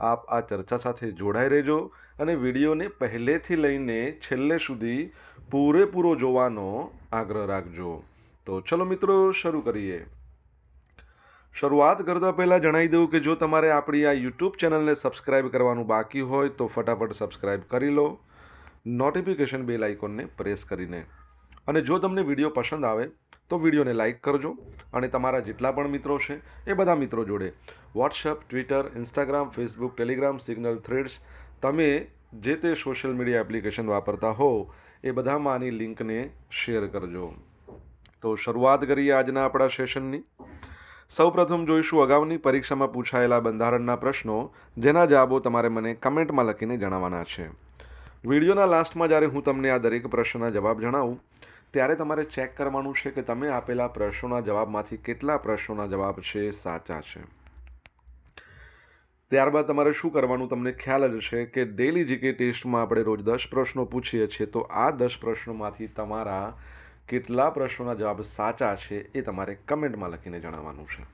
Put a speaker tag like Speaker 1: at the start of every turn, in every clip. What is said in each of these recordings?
Speaker 1: આપ આ ચર્ચા સાથે જોડાઈ રહેજો અને વિડીયોને પહેલેથી લઈને છેલ્લે સુધી પૂરેપૂરો જોવાનો આગ્રહ રાખજો. તો ચલો મિત્રો, શરૂ કરીએ. શરૂઆત કરતા પહેલાં જણાવી દઉં કે જો તમારે આપણી આ યુટ્યુબ ચેનલને સબસ્ક્રાઇબ કરવાનું બાકી હોય તો ફટાફટ સબસ્ક્રાઇબ કરી લો. નોટિફિકેશન બેલ આઇકોનને પ્રેસ કરીને. અને જો તમને વીડિયો પસંદ આવે, તો વિડીયોને લાઇક કરજો અને તમારા જેટલા પણ મિત્રો છે, એ બધા મિત્રો જોડે. WhatsApp Twitter, Instagram, Facebook, Telegram, Signal Threads, તમે જે તે સોશિયલ મીડિયા એપ્લિકેશન વાપરતા હો, એ બધામાં આની લિંકને શેર કરજો. તો શરૂઆત કરીએ આજના આપણા સેશનની. સૌપ્રથમ જોઈશું અગાઉની પરીક્ષામાં પૂછાયેલા બંધારણના પ્રશ્નો, જેના જવાબો તમારે મને કમેન્ટમાં લખીને જણાવવાના છે. વિડીયોના લાસ્ટમાં જ્યારે હું તમને આ દરેક પ્રશ્નના જવાબ જણાવું ત્યારે તમારે ચેક કરવાનું છે કે તમે આપેલા પ્રશ્નોના જવાબમાંથી કેટલા પ્રશ્નોના જવાબ છે, સાચા છે. ત્યારબાદ તમારે શું કરવાનું? તમને ખ્યાલ જ છે કે ડેલી જીકે ટેસ્ટમાં આપણે રોજ દસ પ્રશ્નો પૂછીએ છીએ, તો આ દસ પ્રશ્નોમાંથી તમારા કેટલા પ્રશ્નોના જવાબ સાચા છે એ તમારે કમેન્ટમાં લખીને જણાવવાનું છે.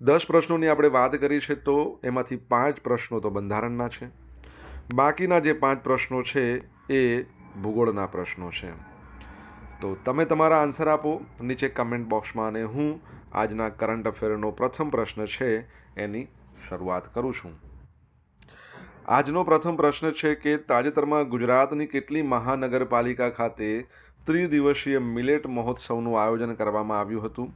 Speaker 1: દસ પ્રશ્નોની આપણે વાત કરી છે, તો એમાંથી પાંચ પ્રશ્નો તો બંધારણના છે. બાકીના જે પાંચ પ્રશ્નો છે એ ભૂગોળના પ્રશ્નો છે. તો તમે તમારા આન્સર આપો નીચે કમેન્ટ બોક્સમાં અને હું આજના કરંટ અફેરનો પ્રથમ પ્રશ્ન છે એની શરૂઆત કરું છું. આજનો પ્રથમ પ્રશ્ન છે કે તાજેતરમાં ગુજરાતની કેટલી મહાનગરપાલિકા ખાતે ત્રિદિવસીય મિલેટ મહોત્સવનું આયોજન કરવામાં આવ્યું હતું?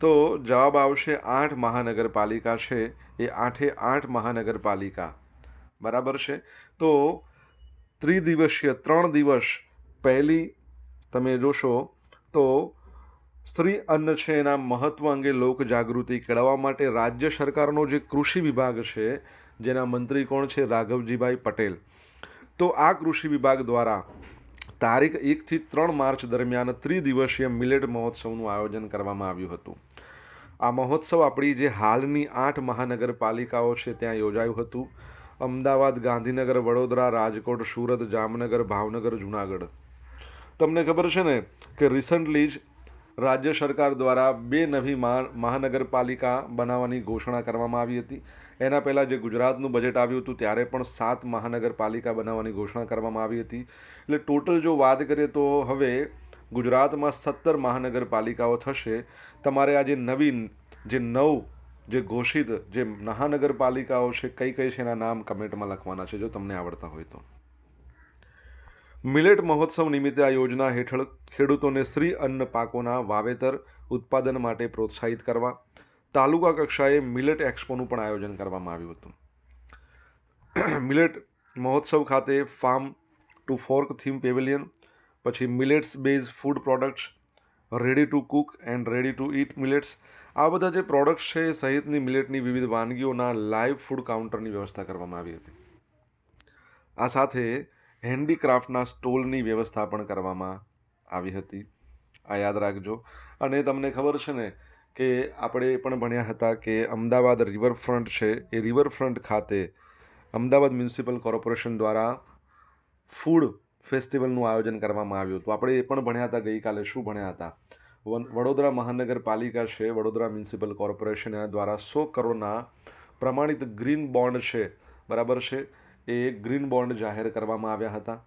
Speaker 1: તો જવાબ આવશે આઠ મહાનગરપાલિકા છે. એ આઠે આઠ મહાનગરપાલિકા. બરાબર છે? તો ત્રિદિવસીય ત્રણ દિવસ પહેલી તમે જોશો તો સ્ત્રી અન્ન છે એના મહત્ત્વ અંગે લોકજાગૃતિ કેળવવા માટે રાજ્ય સરકારનો જે કૃષિ વિભાગ છે, જેના મંત્રી કોણ છે? રાઘવજીભાઈ પટેલ. તો આ કૃષિ વિભાગ દ્વારા તારીખ એકથી ત્રણ માર્ચ દરમિયાન ત્રિદિવસીય મિલેટ મહોત્સવનું આયોજન કરવામાં આવ્યું હતું. આ મહોત્સવ આપણી જે હાલની આઠ મહાનગરપાલિકાઓ છે, ત્યાં યોજાયું હતું. અમદાવાદ, ગાંધીનગર, વડોદરા, રાજકોટ, સુરત, જામનગર, ભાવનગર, જુનાગઢ. તમને ખબર છે ને કે રિસન્ટલી જ રાજ્ય સરકાર દ્વારા બે નવી મહાનગરપાલિકા બનાવવાની ઘોષણા કરવામાં આવી હતી. એના પહેલાં જે ગુજરાતનું બજેટ આવ્યું હતું, ત્યારે પણ સાત મહાનગરપાલિકા બનાવવાની ઘોષણા કરવામાં આવી હતી. એટલે ટોટલ જો વાત કરીએ તો હવે ગુજરાતમાં સત્તર મહાનગરપાલિકાઓ થશે. તમારે આ જે નવીન જે નવ જે ઘોષિત જે મહાનગરપાલિકાઓ છે, કઈ કઈ છે, એના નામ કમેન્ટમાં લખવાના છે, જો તમને આવડતા હોય તો. મિલેટ મહોત્સવ નિમિત્તે આ યોજના હેઠળ ખેડૂતોને શ્રી અન્ન પાકોના વાવેતર ઉત્પાદન માટે પ્રોત્સાહિત કરવા. તાલુકા કક્ષાએ મિલેટ એક્સપોનું પણ આયોજન કરવામાં આવ્યું હતું. મિલેટ મહોત્સવ ખાતે farm to fork theme pavilion, પછી millets base food products ready to cook and ready to eat millets આ બધા જે પ્રોડક્ટ્સ છે સહિતની મિલેટની વિવિધ વાનગીઓના લાઈવ ફૂડ કાઉન્ટરની વ્યવસ્થા કરવામાં આવી હતી. આ સાથે હેન્ડીક્રાફ્ટના સ્ટોલની વ્યવસ્થા પણ કરવામાં આવી હતી. આ યાદ રાખજો. અને તમને ખબર છે ને કે આપણે પણ ભણ્યા હતા કે અમદાવાદ રિવરફ્રન્ટ છે. એ રિવરફ્રન્ટ ખાતે અમદાવાદ મ્યુનિસિપલ કોર્પોરેશન દ્વારા ફૂડ ફેસ્ટિવલનું આયોજન કરવામાં આવ્યું હતું. આપણે એ પણ ભણ્યા હતા ગઈકાલે. શું ભણ્યા હતા? વડોદરા મહાનગરપાલિકા છે, વડોદરા મ્યુનિસિપલ કોર્પોરેશન એના દ્વારા સો કરોડના પ્રમાણિત ગ્રીન બોન્ડ છે. બરાબર છે? એ ગ્રીન બોન્ડ જાહેર કરવામાં આવ્યા હતા.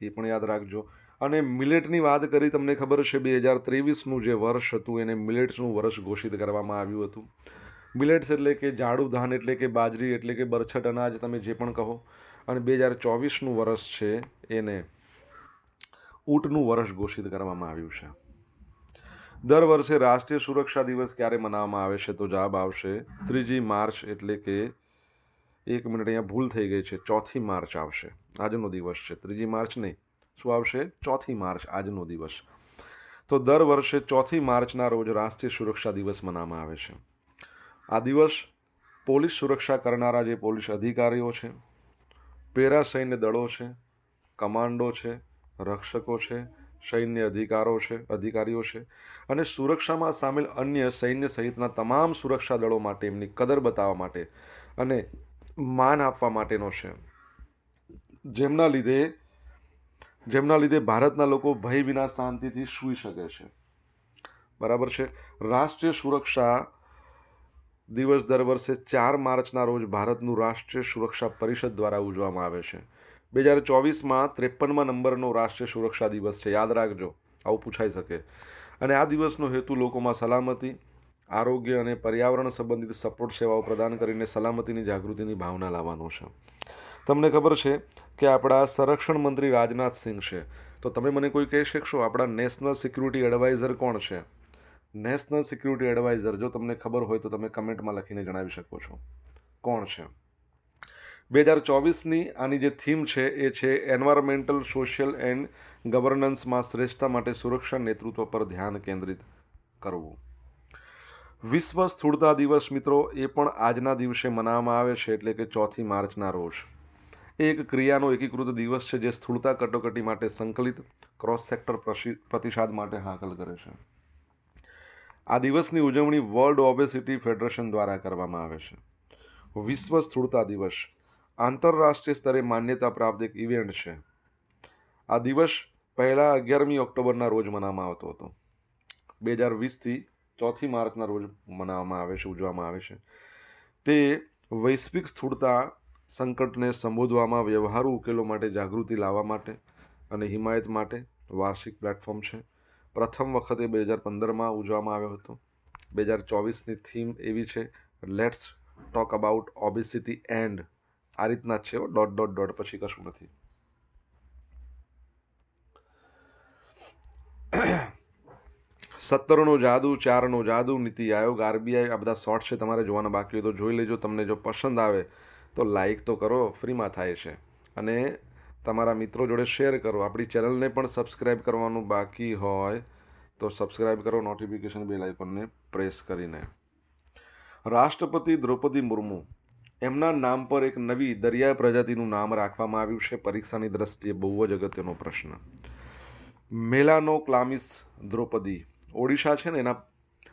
Speaker 1: એ પણ યાદ રાખજો. અને મિલેટની વાત કરી, તમને ખબર છે, બે હજાર ત્રેવીસનું જે વર્ષ હતું, એને મિલેટ્સનું વર્ષ ઘોષિત કરવામાં આવ્યું હતું. મિલેટ્સ એટલે કે જાડું ધાન, એટલે કે બાજરી, એટલે કે બરછટ અનાજ, તમે જે પણ કહો. અને બે હજાર ચોવીસનું વર્ષ છે એને ઊંટનું વર્ષ ઘોષિત કરવામાં આવ્યું છે. દર વર્ષે રાષ્ટ્રીય સુરક્ષા દિવસ ક્યારે મનાવવામાં આવે છે તો જવાબ આવશે ત્રીજી માર્ચ એટલે કે એક મિનિટ અહીંયા ભૂલ થઈ ગઈ છે, ચોથી માર્ચ આવશે. આજનો દિવસ છે, ત્રીજી માર્ચ નહીં. શું આવશે? ચોથી માર્ચ, આજનો દિવસ. તો દર વર્ષે ચોથી માર્ચના રોજ રાષ્ટ્રીય સુરક્ષા દિવસ મનાવવામાં આવે છે. આ દિવસ પોલીસ સુરક્ષા કરનારા જે પોલીસ અધિકારીઓ છે પેરા સૈન્ય દળો છે, કમાન્ડો છે રક્ષકો છે, સૈન્ય અધિકારો છે, અધિકારીઓ છે અને સુરક્ષામાં સામેલ અન્ય સૈન્ય સહિતના તમામ સુરક્ષા દળો માટે એમની કદર બતાવવા માટે અને માન આપવા માટેનો છે. જેમના લીધે જેમના લીધે ભારતના લોકો ભય વિના શાંતિથી સૂઈ શકે છે. બરાબર છે? રાષ્ટ્રીય સુરક્ષા દિવસ દર વર્ષે ચાર માર્ચના રોજ ભારતનું રાષ્ટ્રીય સુરક્ષા પરિષદ દ્વારા ઉજવવામાં આવે છે. બે હજાર ચોવીસમાં ત્રેપનમાં નંબરનો રાષ્ટ્રીય સુરક્ષા દિવસ છે. યાદ રાખજો, આવું પૂછાઈ શકે. અને આ દિવસનો હેતુ લોકોમાં સલામતી, આરોગ્ય અને પર્યાવરણ સંબંધિત સપોર્ટ સેવાઓ પ્રદાન કરીને સલામતીની જાગૃતિની ભાવના લાવવાનો છે. તમને ખબર છે કે આપણા સંરક્ષણ મંત્રી રાજનાથ સિંહ છે. તો તમે મને કોઈ કહી શકશો, આપણા નેશનલ સિક્યુરિટી એડવાઇઝર કોણ છે? નેશનલ સિક્યુરિટી એડવાઇઝર, જો તમને ખબર હોય તો તમે કમેન્ટમાં લખીને જણાવી શકો છો. કોણ છે? બે હજાર ચોવીસની આની જે થીમ છે એ છે એન્વાયરમેન્ટલ, સોશિયલ એન્ડ ગવર્નન્સમાં શ્રેષ્ઠતા માટે સુરક્ષા નેતૃત્વ પર ધ્યાન કેન્દ્રિત કરવું. વિશ્વ સ્થૂળતા દિવસ, મિત્રો, એ પણ આજના દિવસે મનાવવામાં આવે છે એટલે કે ચોથી માર્ચના રોજ. એ એક ક્રિયાનો એકીકૃત દિવસ છે જે સ્થૂળતા કટોકટી માટે સંકલિત ક્રોસ સેક્ટર પ્રતિસાદ માટે હાકલ કરે છે. આ દિવસની ઉજવણી વર્લ્ડ ઓબેસિટી ફેડરેશન દ્વારા કરવામાં આવે છે. વિશ્વ સ્થૂળતા દિવસ આંતરરાષ્ટ્રીય સ્તરે માન્યતા પ્રાપ્ત એક ઇવેન્ટ છે. આ દિવસ પહેલાં અગિયારમી ઓક્ટોબરના રોજ મનાવવામાં આવતો હતો. બે હજાર વીસથી ચોથી માર્ચના રોજ મનાવવામાં આવે છે, ઉજવવામાં આવે છે. તે વૈશ્વિક સ્થૂળતા સંકટને સંબોધવામાં, વ્યવહારુ ઉકેલો માટે જાગૃતિ લાવવા માટે અને હિમાયત માટે વાર્ષિક પ્લેટફોર્મ છે. પ્રથમ વખતે બે હજાર પંદરમાં ઉજવવામાં આવ્યો હતો. બે હજાર ચોવીસની થીમ એવી છે let's talk about obesity and આ રીતના જ છે ડોટ ડોટ ડોટ, પછી કશું નથી. સત્તરનો જાદુ, ચારનો જાદુ, નીતિ આયોગ, આરબીઆઈ, આ બધા શોર્ટ છે, તમારે જોવાના બાકી હોય તો જોઈ લેજો, તમને જો પસંદ આવે તો લાઈક તો કરો, ફ્રીમાં થાય છે. અને તમારા મિત્રો જોડે શેર કરો, આપણી ચેનલને પણ સબસ્ક્રાઈબ કરવાનું બાકી હોય તો સબસ્ક્રાઈબ કરો નોટિફિકેશન બેલ આઇકોનને પ્રેસ કરીને. રાષ્ટ્રપતિ દ્રૌપદી મુર્મુ એમના નામ પર એક નવી દરિયાઈ પ્રજાતિનું નામ રાખવામાં આવ્યું છે. પરીક્ષાની દ્રષ્ટિએ બહુ જ અગત્યનો પ્રશ્ન. મેલાનો ક્લામિસ દ્રૌપદી ઓડિશા છે ને એના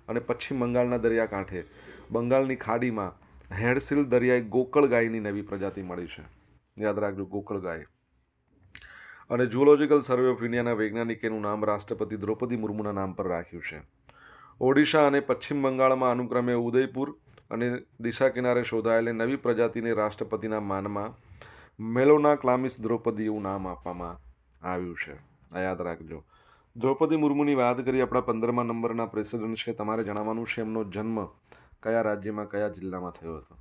Speaker 1: અને પશ્ચિમ બંગાળના દરિયાકાંઠે. બંગાળની ખાડીમાં હેડસિલ દરિયાઈ ગોકળ ગાયની નવી પ્રજાતિ મળી છે. યાદ રાખજો ગોકળ ગાય અને જુઓલોજીકલ સર્વે ઓફ ઇન્ડિયાના વૈજ્ઞાનિકેનું નામ રાષ્ટ્રપતિ દ્રૌપદી મુર્મુના નામ પર રાખ્યું છે. ઓડિશા અને પશ્ચિમ બંગાળમાં અનુક્રમે ઉદયપુર અને દિશા કિનારે શોધાયેલી નવી પ્રજાતિને રાષ્ટ્રપતિના માનમાં મેલોના ક્લામિસ દ્રૌપદી એવું નામ આપવામાં આવ્યું છે. આ યાદ રાખજો. દ્રૌપદી મુર્મુની વાત કરી, આપણા પંદરમા નંબરના પ્રેસિડેન્ટ છે. તમારે જણાવવાનું છે, એમનો જન્મ કયા રાજ્યમાં, કયા જિલ્લામાં થયો હતો?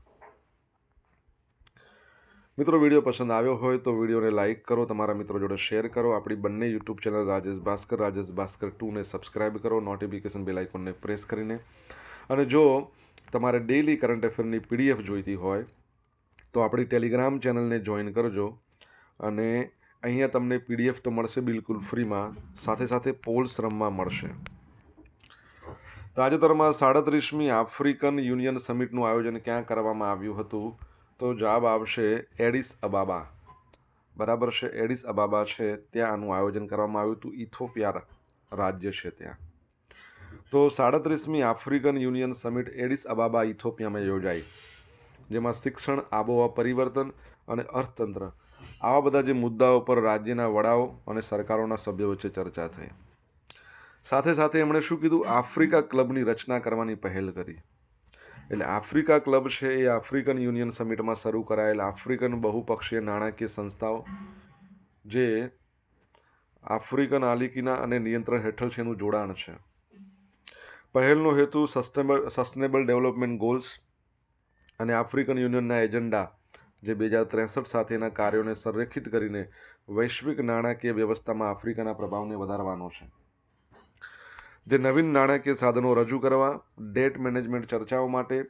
Speaker 1: મિત્રો, વીડિયો પસંદ આવ્યો હોય તો વિડીયોને લાઇક કરો, તમારા મિત્રો જોડે શેર કરો. આપણી બંને યુટ્યુબ ચેનલ રાજેશ ભાસ્કર રાજેશ ભાસ્કર ટુને સબસ્ક્રાઇબ કરો, નોટિફિકેશન બેલ આઇકોનને પ્રેસ કરીને. અને જો તમારે ડેઇલી કરંટ અફેરની પીડીએફ જોઈતી હોય, તો આપણી ટેલિગ્રામ ચેનલને જોઈન કરજો. અને અહીંયા તમને પીડીએફ તો મળશે બિલકુલ ફ્રીમાં સાથે સાથે પોલ્સ રમવા મળશે. તાજેતરમાં સાડત્રીસમી આફ્રિકન યુનિયન સમિટનું આયોજન ક્યાં કરવામાં આવ્યું હતું? તો જવાબ આવશે એડિસ અબાબા બરાબર છે એડિસ અબાબા છે. ત્યાં આનું આયોજન કરવામાં આવ્યું હતું. ઇથોપિયા રાજ્ય છે ત્યાં. તો સાડત્રીસમી African union summit Addis Ababa ઇથોપિયામાં યોજાઈ, જેમાં શિક્ષણ, આબોહવા પરિવર્તન અને અર્થતંત્ર આવા બધા જે મુદ્દાઓ પર રાજ્યના વડાઓ અને સરકારોના સભ્યો વચ્ચે ચર્ચા થઈ. સાથે સાથે એમણે શું કીધું? આફ્રિકા ક્લબની રચના કરવાની પહેલ કરી. એટલે આફ્રિકા ક્લબ છે એ આફ્રિકન યુનિયન સમિટમાં શરૂ કરાયેલ આફ્રિકન બહુપક્ષીય નાણાકીય સંસ્થાઓ, જે આફ્રિકન આલિકીના અને નિયંત્રણ હેઠળ છે એનું જોડાણ છે. પહેલનો હેતુ સસ્ટેબલ સસ્ટેનેબલ ડેવલપમેન્ટ ગોલ્સ અને આફ્રિકન યુનિયનના એજન્ડા જે બે હજાર ત્રેસઠ સાથેના કાર્યોને સંરેખિત કરીને વૈશ્વિક નાણાકીય વ્યવસ્થામાં આફ્રિકાના પ્રભાવને વધારવાનો છે. જે નવીન નાણાકીય સાધનો રજૂ કરવા, ડેટ મેનેજમેન્ટ ચર્ચાઓ માટે,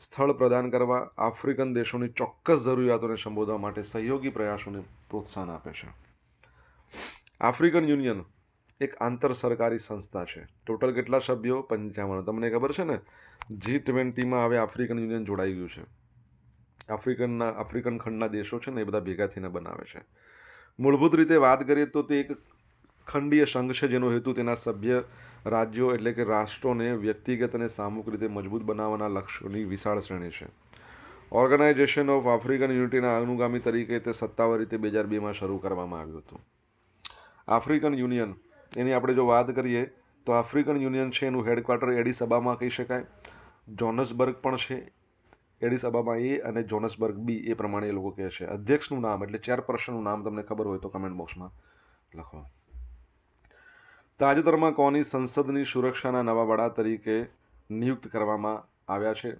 Speaker 1: સ્થળ પ્રદાન કરવા, આફ્રિકન દેશોની ચોક્કસ જરૂરિયાતોને સંબોધવા માટે સહયોગી પ્રયાસોને પ્રોત્સાહન આપે છે. આફ્રિકન યુનિયન એક આંતર સરકારી સંસ્થા છે. ટોટલ કેટલા સભ્યો? પંચાવન. તમને ખબર છે ને? જી ટ્વેન્ટીમાં હવે આફ્રિકન યુનિયન જોડાઈ ગયું છે. આફ્રિકનના આફ્રિકન ખંડના દેશો છે ને એ બધા ભેગા થઈને બનાવે છે. મૂળભૂત રીતે વાત કરીએ તો તે એક ખંડીય સંઘ છે જેનો હેતુ તેના સભ્ય, રાજ્યો એટલે કે રાષ્ટ્રોને વ્યક્તિગત અને સામૂહિક રીતે મજબૂત બનાવવાના લક્ષ્યોની વિશાળ શ્રેણી છે. ઓર્ગેનાઇઝેશન ઓફ આફ્રિકન યુનિટીના અનુગામી તરીકે તે સત્તાવાર રીતે બે હજાર બેમાં શરૂ કરવામાં આવ્યું હતું. આફ્રિકન યુનિયન એની આપણે જો વાત કરીએ, તો આફ્રિકન યુનિયન છે, એનું હેડક્વાર્ટર એડિસ અબામાં કહી શકાય. જોનસબર્ગ પણ છે, એડિસ અબામાં એ અને જોનસબર્ગ બી, એ પ્રમાણે એ લોકો કહે છે. અધ્યક્ષનું નામ એટલે ચેરપર્સનનું નામ તમને ખબર હોય તો કમેન્ટ બોક્સમાં લખો. તાજેતરમાં કોની સંસદની સુરક્ષાના નવા વડા તરીકે નિયુક્ત કરવામાં આવ્યા છે?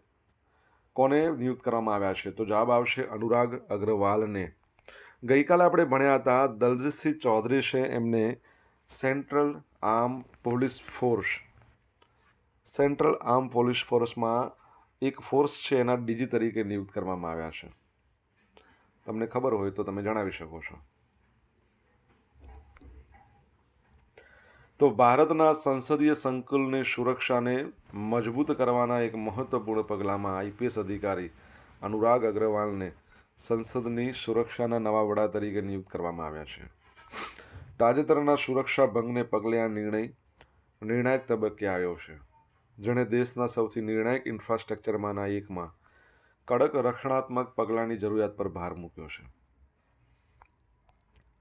Speaker 1: કોને નિયુક્ત કરવામાં આવ્યા છે? તો જવાબ આવશે અનુરાગ અગ્રવાલને. ગઈકાલે આપણે ભણ્યા હતા, દલજીતસિંહ ચૌધરી છે, એમને central arm police force. Central arm police ફોર્સમાં એક ફોર્સ છે એના ડીજી તરીકે નિયુક્ત કરવામાં આવ્યા છે. તમને ખબર હોય તો તમે જણાવી શકો છો. તો ભારતના સંસદીય સંકુલની સુરક્ષાને મજબૂત કરવાના એક મહત્વપૂર્ણ પગલામાં આઈપીએસ અધિકારી અનુરાગ અગ્રવાલને સંસદની સુરક્ષાના નવા વડા તરીકે નિયુક્ત કરવામાં આવ્યા છે. તાજેતરના સુરક્ષા ભંગને પગલે આ નિર્ણય નિર્ણાયક તબક્કે આવ્યો છે, જેણે દેશના સૌથી નિર્ણાયક ઇન્ફ્રાસ્ટ્રક્ચરમાંના એકમાં કડક રક્ષણાત્મક પગલાંની જરૂરિયાત પર ભાર મૂક્યો છે.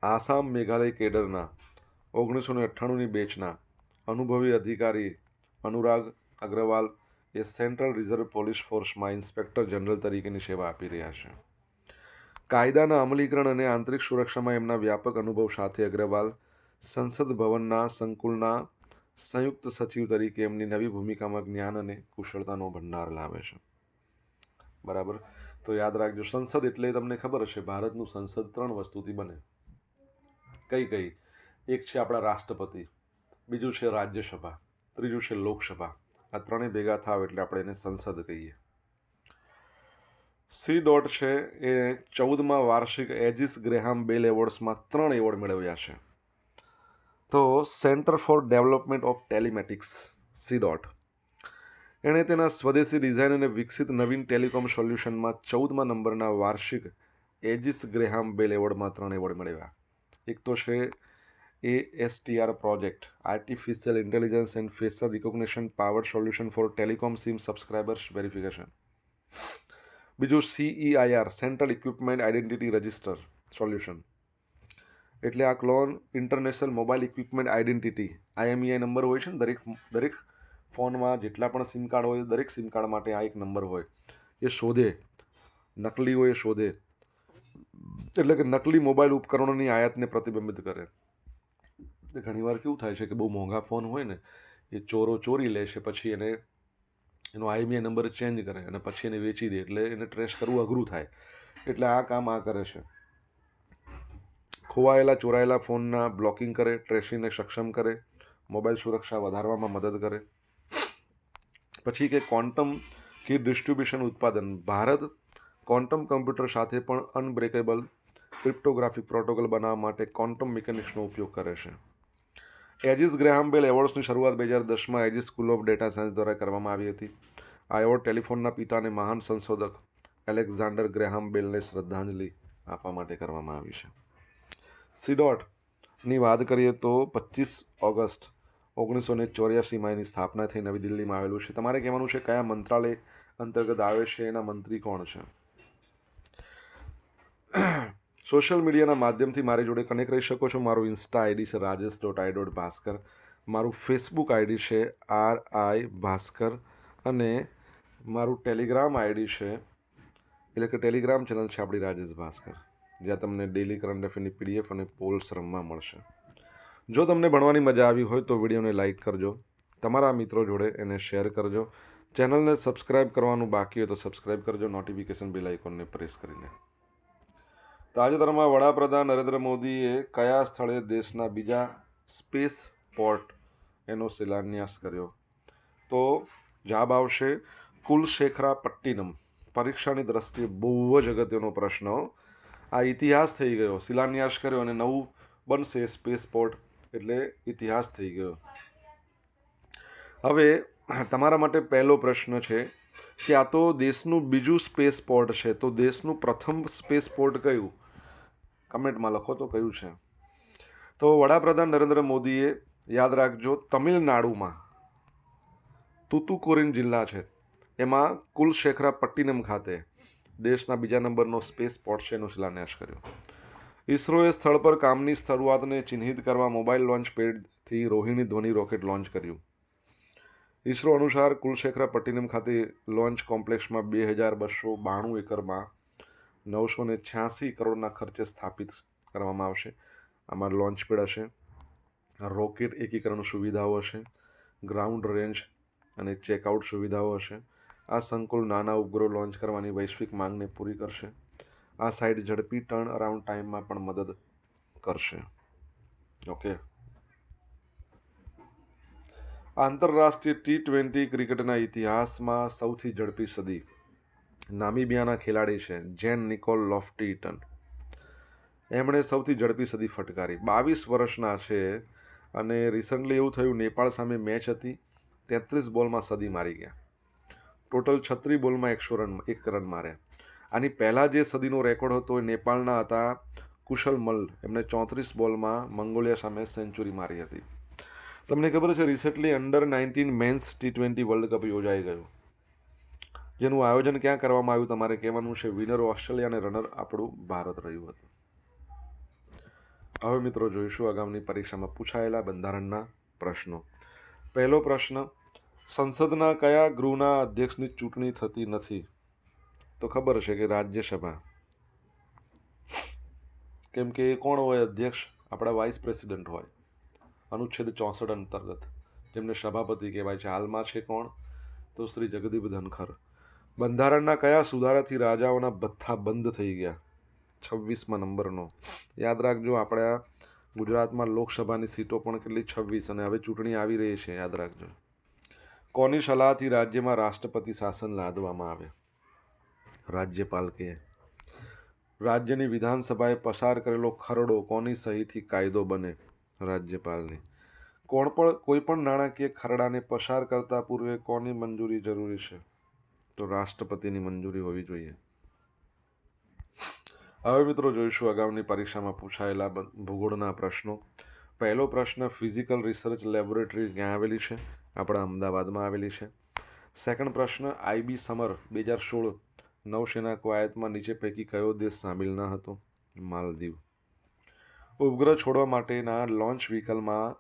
Speaker 1: આસામ મેઘાલય કેડરના ઓગણીસો ને અઠ્ઠાણુંની બેચના અનુભવી અધિકારી અનુરાગ અગ્રવાલ એ સેન્ટ્રલ રિઝર્વ પોલીસ ફોર્સમાં ઇન્સ્પેક્ટર જનરલ તરીકેની સેવા આપી રહ્યા છે. કાયદાના અમલીકરણ અને આંતરિક સુરક્ષામાં એમના વ્યાપક અનુભવ સાથે અગ્રવાલ, સંસદ ભવનના સંકુલના સંયુક્ત સચિવ તરીકે એમની નવી ભૂમિકામાં જ્ઞાન અને કુશળતાનો ભંડાર લાવે છે. બરાબર? તો યાદ રાખજો, સંસદ એટલે તમને ખબર હશે, ભારતનું સંસદ ત્રણ વસ્તુથી બને. કઈ કઈ? એક છે આપણા રાષ્ટ્રપતિ, બીજું છે રાજ્યસભા, ત્રીજું છે લોકસભા. આ ત્રણેય ભેગા થાવ એટલે આપણે એને સંસદ કહીએ. સી ડોટ છે એ ચૌદમાં વાર્ષિક એજિસ ગ્રેહામ બેલ એવોર્ડ્સમાં ત્રણ એવોર્ડ મેળવ્યા છે. તો centre for development of telematics, C dot. એણે તેના સ્વદેશી ડિઝાઇન અને વિકસિત નવીન ટેલિકોમ સોલ્યુશનમાં ચૌદમાં નંબરના વાર્ષિક એજિસ ગ્રેહામ બેલ એવોર્ડમાં ત્રણ એવોર્ડ મેળવ્યા. એક તો છે એ STR project, artificial intelligence and facial recognition power solution for telecom SIM subscribers verification. બીજું CEIR central equipment identity register solution એટલે આ clone international mobile equipment identity IMEI number હોય છે ને, દરેક દરેક ફોનમાં જેટલા પણ સિમ કાર્ડ હોય, દરેક સિમ કાર્ડ માટે આ એક નંબર હોય. એ શોધે નકલી હોય એ શોધે. એટલે કે નકલી મોબાઈલ ઉપકરણોની આયાતને પ્રતિબંધિત કરે. ઘણીવાર કેવું થાય છે કે બહુ મોંઘા ફોન હોય ને, એ ચોરો ચોરી લે છે, પછી એને એનો આઈએમઈઆઈ નંબર ચેન્જ કરે અને પછી એને વેચી દે એટલે એને ટ્રેસ કરવું અઘરું થાય. એટલે આ કામ આ કરે છે. ખોવાયેલા, ચોરાયેલા ફોનના બ્લોકિંગ કરે ટ્રેસિંગને સક્ષમ કરે મોબાઈલ સુરક્ષા વધારવામાં મદદ કરે. પછી કે ક્વોન્ટમ કી ડિસ્ટ્રીબ્યુશન ઉત્પાદન. ભારત ક્વોન્ટમ કમ્પ્યુટર સાથે પણ અનબ્રેકેબલ ક્રિપ્ટોગ્રાફિક પ્રોટોકોલ બનાવવા માટે ક્વોન્ટમ મિકેનિક્સનો ઉપયોગ કરે છે. એજિસ ગ્રેહામ બેલ એવોર્ડ્સની શરૂઆત બે હજાર દસમાં Aegis school of data science દ્વારા કરવામાં આવી હતી. આ એવોર્ડ ટેલિફોનના પિતાને મહાન સંશોધક એલેક્ઝાન્ડર ગ્રેહામ બેલને શ્રદ્ધાંજલિ આપવા માટે કરવામાં આવી છે. સીડોટની વાત કરીએ તો પચીસ ઓગસ્ટ ઓગણીસો ને ચોર્યાસીમાં એની સ્થાપના થઈ, નવી દિલ્હીમાં આવેલું છે. તમારે કહેવાનું છે કયા મંત્રાલય અંતર્ગત આવે છે, એના મંત્રી કોણ છે? સોશિયલ મીડિયાના માધ્યમથી મારી જોડે કનેક્ટ રહી શકો છો. મારું ઇન્સ્ટા આઈડી છે Rajesh dot I dot Bhaskar મારું ફેસબુક આઈડી છે આર આઈ ભાસ્કર અને મારું ટેલિગ્રામ આઈડી છે, એટલે કે ટેલિગ્રામ ચેનલ છે આપણી રાજેશ ભાસ્કર જ્યાં તમને ડેલી કરંટ અફેરની પીડીએફ અને પોલ્સ રમવા મળશે. જો તમને ભણવાની મજા આવી હોય તો વિડીયોને લાઇક કરજો. તમારા મિત્રો જોડે એને શેર કરજો. ચેનલને સબસ્ક્રાઇબ કરવાનું બાકી હોય તો સબસ્ક્રાઇબ કરજો. નોટિફિકેશન બેલ આઇકોનને પ્રેસ કરીને. તાજેતરમાં વડાપ્રધાન નરેન્દ્ર મોદીએ કયા સ્થળે દેશના બીજા સ્પેસ પોર્ટ એનો શિલાન્યાસ કર્યો? તો જવાબ આવશે કુલશેખરા પટ્ટિનમ પરીક્ષાની દ્રષ્ટિએ બહુ જ અગત્યનો પ્રશ્ન. આ ઇતિહાસ થઈ ગયો. શિલાન્યાસ કર્યો અને નવું બનશે સ્પેસ પોર્ટ એટલે ઇતિહાસ થઈ ગયો. હવે તમારા માટે પહેલો પ્રશ્ન છે કે આ તો દેશનું બીજું સ્પેસ પોર્ટ છે. તો દેશનું પ્રથમ સ્પેસ પોર્ટ કયું? કમેન્ટમાં લખો તો કયું છે. તો વડાપ્રધાન નરેન્દ્ર મોદીએ યાદ રાખજો, તમિલનાડુમાં તુતુકોરિન જિલ્લા છે. એમાં કુલશેખરા પટ્ટિનમ ખાતે દેશના બીજા નંબરનો સ્પેસ પોર્ટ છે એનો શિલાન્યાસ કર્યો. ઇસરોએ સ્થળ પર કામની શરૂઆતને ચિહ્નિત કરવા મોબાઈલ લોન્ચ પેડથી રોહિણી ધ્વનિ રોકેટ લોન્ચ કર્યું. ઇસરો અનુસાર કુલશેખરા પટ્ટિનમ ખાતે લોન્ચ કોમ્પ્લેક્સમાં બે હજાર બસો બાણું એકરમાં નવસો ને છ્યાસી કરોડના ખર્ચે સ્થાપિત કરવામાં આવશે. આમાં લોન્ચ પેડ હશે રોકેટ એકીકરણ સુવિધાઓ હશે. ગ્રાઉન્ડ રેન્જ અને ચેકઆઉટ સુવિધાઓ હશે. આ સંકુલ નાના ઉપગ્રહો લોન્ચ કરવાની વૈશ્વિક માંગને પૂરી કરશે. આ સાઇટ ઝડપી ટર્ન અરાઉન્ડ ટાઈમમાં પણ મદદ કરશે. ઓકે આંતરરાષ્ટ્રીય ટી ટ્વેન્ટી ક્રિકેટના ઇતિહાસમાં સૌથી ઝડપી સદી. નામીબિયાના ખેલાડી છે, જેન નિકોલ લોફ્ટીટન. એમણે સૌથી ઝડપી સદી ફટકારી. બાવીસ વર્ષના છે અને રિસન્ટલી એવું થયું, નેપાળ સામે મેચ હતી, તેત્રીસ બોલમાં સદી મારી ગયા. ટોટલ છત્રીસ બોલમાં એકસો રન, એક રન માર્યા. આની પહેલાં જે સદીનો રેકોર્ડ હતો એ નેપાળના હતા કુશલ મલ એમણે ચોત્રીસ બોલમાં મંગોલિયા સામે સેન્ચુરી મારી હતી. તમને ખબર છે recently under nineteen men's T twenty world cup યોજાઈ ગયું. જેનું આયોજન ક્યાં કરવામાં આવ્યું, તમારે કહેવાનું છે. વિનર ઓસ્ટ્રેલિયા અને રનર આપણું ભારત રહ્યું હતું. હવે મિત્રો જોઈશું અગાઉની પરીક્ષામાં પૂછાયેલા બંધારણના પ્રશ્નો. પહેલો પ્રશ્ન, સંસદના કયા ગૃહના અધ્યક્ષની ચૂંટણી થતી નથી? તો ખબર છે કે રાજ્યસભા. કેમ કે એ કોણ હોય? અધ્યક્ષ આપણા વાઇસ પ્રેસિડેન્ટ હોય. અનુચ્છેદ ચોસઠ અંતર્ગત. જેમને સભાપતિ કહેવાય છે. હાલમાં છે કોણ? તો શ્રી જગદીપ ધનખર. બંધારણના કયા સુધારાથી રાજાઓના ભથ્થા બંધ થઈ ગયા? છવ્વીસમાં નંબરનો. યાદ રાખજો, આપણા ગુજરાતમાં લોકસભાની સીટો પણ કેટલી? છવ્વીસ, અને હવે ચૂંટણી આવી રહી છે, યાદ રાખજો. કોની સલાહથી રાજ્યમાં રાષ્ટ્રપતિ શાસન લાદવામાં આવે રાજ્યપાલ કે રાજ્યની વિધાનસભાએ પસાર કરેલો ખરડો કોની સહીથી કાયદો બને? રાજ્યપાલની. કોણ પણ, કોઈ પણ નાણાકીય ખરડાને પસાર કરતા પૂર્વે કોની મંજૂરી જરૂરી છે? તો રાષ્ટ્રપતિની મંજૂરી હોવી જોઈએ. હવે મિત્રો જોઈશું અગાઉની પરીક્ષામાં પૂછાયેલા ભૂગોળના પ્રશ્નો. પહેલો પ્રશ્ન ફિઝિકલ રિસર્ચ લેબોરેટરી ક્યાં આવેલી છે? આપણા અમદાવાદમાં આવેલી છે. સેકન્ડ પ્રશ્ન આઈબી સમર બે હજાર સોળ નૌસેના કવાયતમાં નીચે પૈકી કયો દેશ સામેલ ન હતો? માલદીવ. ઉપગ્રહ છોડવા માટેના લોન્ચ વ્હીકલમાં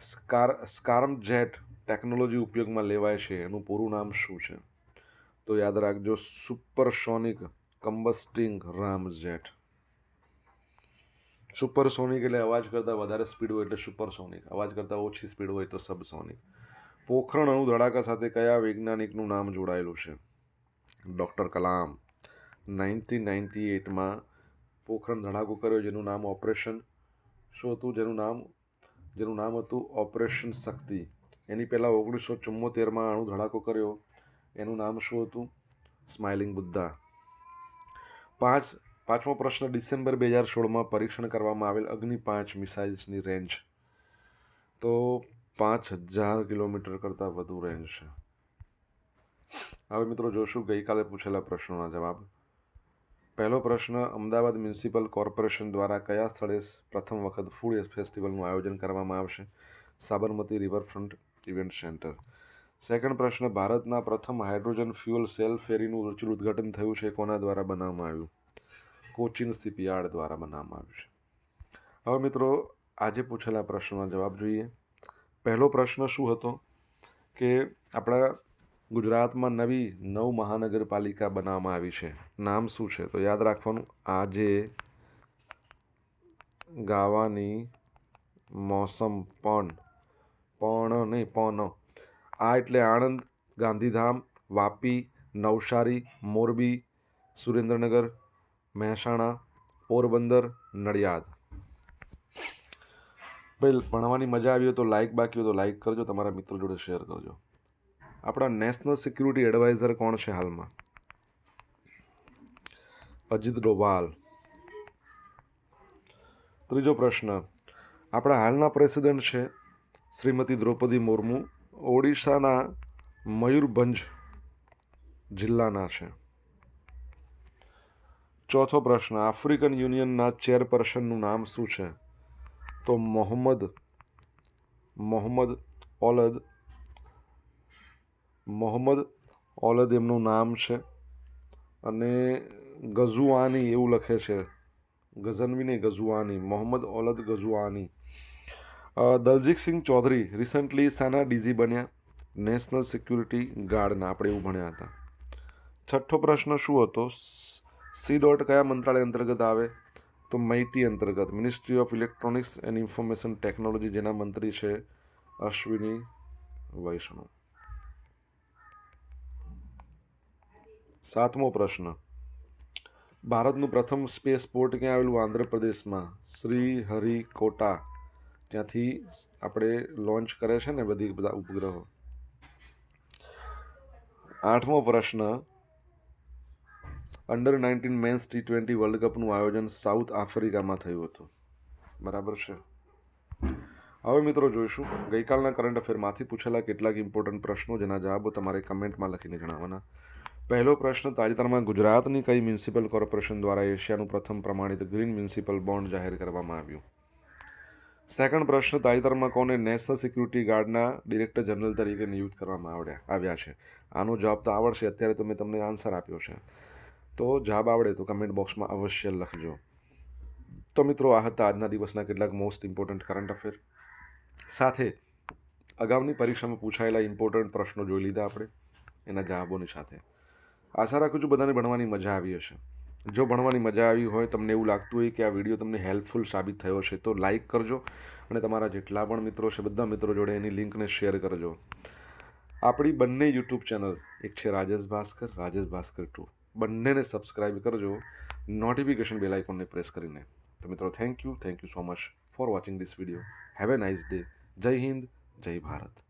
Speaker 1: સ્કાર સ્કાર્મ જેટ ટેકનોલોજી ઉપયોગમાં લેવાય છે. એનું પૂરું નામ શું છે? તો યાદ રાખજો, સુપરસોનિક કમ્બસ્ટિંગ રામજેટ સુપરસોનિક એટલે અવાજ કરતાં વધારે સ્પીડ હોય એટલે સુપરસોનિક. અવાજ કરતાં ઓછી સ્પીડ હોય તો સબસોનિક. પોખરણ અણુ ધડાકા સાથે કયા વૈજ્ઞાનિકનું નામ જોડાયેલું છે? ડૉક્ટર કલામ. નાઇન્ટીન નાઇન્ટી એટમાં પોખરણ ધડાકો કર્યો જેનું નામ ઓપરેશન શું હતું? જેનું નામ જેનું નામ હતું ઓપરેશન શક્તિ. એની પહેલાં ઓગણીસો ચુમ્મોતેરમાં અણુ ધડાકો કર્યો. એનું નામ શું હતું? સ્માઇલિંગ બુદ્ધા પાંચ, પાંચમો પ્રશ્ન, ડિસેમ્બર બે હજાર સોળમાં પરીક્ષણ કરવામાં આવેલ અગ્નિ પાંચ મિસાઇલ્સની રેન્જ તો પાંચ હજાર કિલોમીટર કરતાં વધુ રેન્જ છે. હવે મિત્રો જોશું, ગઈકાલે પૂછેલા પ્રશ્નોના જવાબ. પહેલો પ્રશ્ન, અમદાવાદ મ્યુનિસિપલ કોર્પોરેશન દ્વારા કયા સ્થળે પ્રથમ વખત ફૂડ ફેસ્ટિવલનું આયોજન કરવામાં આવશે? Sabarmati riverfront event centre second પ્રશ્ન, ભારતના પ્રથમ હાઇડ્રોજન ફ્યુઅલ સેલ ફેરીનું રુચિર ઉદ્ઘાટન થયું છે, કોના દ્વારા બનાવવામાં આવ્યું? કોચિન સીપીઆર દ્વારા બનાવવામાં આવ્યું છે. હવે મિત્રો, આજે પૂછેલા પ્રશ્નોના જવાબ જોઈએ. પહેલો પ્રશ્ન શું હતો? કે આપણા ગુજરાતમાં નવી નવ મહાનગરપાલિકા બનાવવામાં આવી છે. નામ શું છે? તો યાદ રાખવાનું, આજે ગાવાની મોસમ પણ પણ નહીં, પણ આ એટલે આણંદ, ગાંધીધામ, વાપી, નવસારી, મોરબી, સુરેન્દ્રનગર, મહેસાણા, પોરબંદર, નડિયાદ. ભાઈ, ભણવાની મજા આવી હોય તો લાઇક બાકી હોય તો લાઇક કરજો, તમારા મિત્રો જોડે શેર કરજો. આપણા નેશનલ સિક્યુરિટી એડવાઇઝર કોણ છે હાલમાં? અજીત ડોભાલ. ત્રીજો પ્રશ્ન, આપણા હાલના પ્રેસિડેન્ટ છે શ્રીમતી દ્રૌપદી મુર્મુ. ઓડિશાના મયુરભંજ જિલ્લાના છે. ચોથો પ્રશ્ન, આફ્રિકન યુનિયનના ચેરપર્સનનું નામ શું છે? તો મોહમ્મદ મોહમ્મદ ઓલદ મોહમ્મદ ઓલદ એમનું નામ છે અને ગઝુઆની એવું લખે છે ગઝનવી નહીં Ghazouani, Mohammed Ould Ghazouani. Daljit Singh Chaudhary recently સાના ડીજી બન્યા. નેશનલ સિક્યુરિટી ગાર્ડના આપણે એવું ભણ્યા હતા. છઠ્ઠો પ્રશ્ન શું હતો? સી ડોટ કયા મંત્રાલય અંતર્ગત આવે? તો મૈટી અંતર્ગત. Ministry of electronics and information technology જેના મંત્રી છે અશ્વિની વૈષ્ણવ. સાતમો પ્રશ્ન. ભારતનું પ્રથમ સ્પેસ પોર્ટ ક્યાં આવેલું? આંધ્રપ્રદેશમાં. શ્રી હરિકોટા. ત્યાંથી આપણે લોન્ચ કરે છે ને બધી બધા ઉપગ્રહો. આઠમો પ્રશ્ન under nineteen men's T twenty world કપનું આયોજન સાઉથ આફ્રિકામાં થયું હતું. બરાબર છે? હવે મિત્રો જોઈશું, ગઈકાલના કરંટ અફેરમાંથી પૂછેલા કેટલાક ઇમ્પોર્ટન્ટ પ્રશ્નો, જેના જવાબો તમારે કમેન્ટમાં લખીને જણાવવાના. પહેલો પ્રશ્ન, તાજેતરમાં ગુજરાતની કઈ મ્યુનિસિપલ કોર્પોરેશન દ્વારા એશિયાનું પ્રથમ પ્રમાણિત ગ્રીન મ્યુનિસિપલ બોન્ડ જાહેર કરવામાં આવ્યું? સેકન્ડ પ્રશ્ન, તાજેતરમાં કોને નેશનલ સિક્યુરિટી ગાર્ડના ડિરેક્ટર જનરલ તરીકે નિયુક્ત કરવામાં આવડ્યા? આવ્યા છે. આનો જવાબ તો આવડશે, અત્યારે તો મેં તમને આન્સર આપ્યો છે. તો જવાબ આવડે તો કમેન્ટ બોક્સમાં અવશ્ય લખજો. તો મિત્રો, આ હતા આજના દિવસના કેટલાક મોસ્ટ ઇમ્પોર્ટન્ટ કરંટ અફેર સાથે અગાઉની પરીક્ષામાં પૂછાયેલા ઇમ્પોર્ટન્ટ પ્રશ્નો જોઈ લીધા આપણે, એના જવાબોની સાથે. આશા રાખું છું બધાને ભણવાની મજા આવી હશે. જો ભણવાની મજા આવી હોય, તમને એવું લાગતું હોય કે આ વીડિયો તમને હેલ્પફુલ સાબિત થયો છે તો લાઇક કરજો અને તમારા જેટલા પણ મિત્રો છે બધા મિત્રો જોડે એની લિંકને શેર કરજો. આપણી બંને યુટ્યુબ ચેનલ એક છે રાજેશ ભાસ્કર રાજેશ ભાસ્કર ટુ. બંનેને સબસ્ક્રાઈબ કરજો, નોટિફિકેશન બેલ આઇકોનને પ્રેસ કરીને. તો મિત્રો, thank you thank you so much for watching this video. Have a nice day. Jai Hind, Jai Bharat.